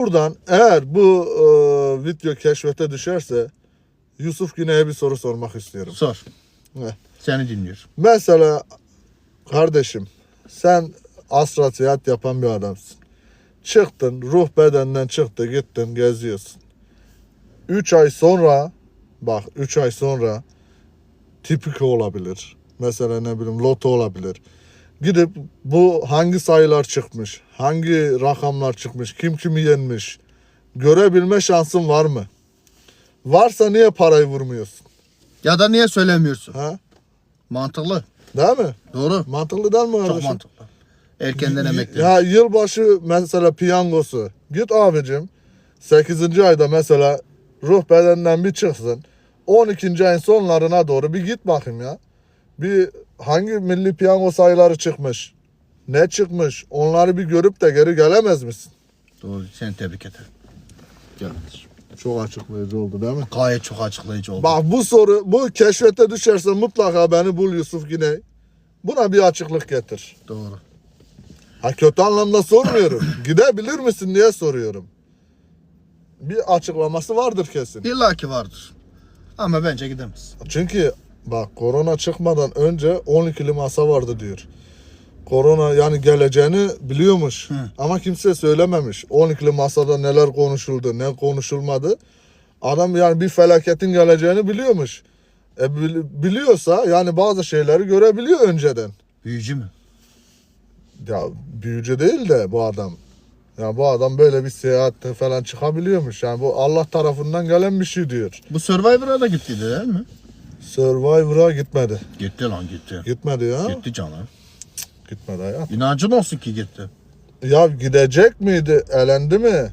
Buradan eğer bu e, video keşfete düşerse Yusuf Güney'e bir soru sormak istiyorum. Sor. Heh. Seni dinliyorum. Mesela kardeşim sen asra seyahat yapan bir adamsın. Çıktın ruh bedenden çıktı gittin geziyorsun. 3 ay sonra bak 3 ay sonra tipik olabilir. Mesela ne bileyim loto olabilir. Gidip bu hangi sayılar çıkmış, hangi rakamlar çıkmış, kim kimi yenmiş görebilme şansın var mı? Varsa niye parayı vurmuyorsun? Ya da niye söylemiyorsun? Ha? Mantıklı. Değil mi? Doğru. Mantıklı değil mi Çok kardeşim? mantıklı. Erkenden emekli. Ya yılbaşı mesela piyangosu. Git abicim 8. ayda mesela ruh bedenden bir çıksın. 12. ayın sonlarına doğru bir git bakayım ya. Bir hangi milli piyango sayıları çıkmış? Ne çıkmış? Onları bir görüp de geri gelemez misin? Doğru. Seni tebrik ederim. Gel. Çok açıklayıcı oldu değil mi? Gayet çok açıklayıcı oldu. Bak bu soru bu keşfete düşerse mutlaka beni bul Yusuf Güney. Buna bir açıklık getir. Doğru. Ha kötü anlamda sormuyorum. Gidebilir misin diye soruyorum. Bir açıklaması vardır kesin. İlla ki vardır. Ama bence gidemez. Çünkü bak korona çıkmadan önce 12'li masa vardı diyor. Korona yani geleceğini biliyormuş. Hı. Ama kimse söylememiş. 12'li masada neler konuşuldu, ne konuşulmadı. Adam yani bir felaketin geleceğini biliyormuş. E bil- biliyorsa yani bazı şeyleri görebiliyor önceden. Büyücü mü? Ya büyücü değil de bu adam. Ya bu adam böyle bir seyahatte falan çıkabiliyormuş. Yani bu Allah tarafından gelen bir şey diyor. Bu Survivor'a da gittiydi değil mi? Survivor'a gitmedi. Gitti lan gitti. Gitmedi ya. Gitti canım. Gitmedi hayat. İnancın olsun ki gitti. Ya gidecek miydi? Elendi mi?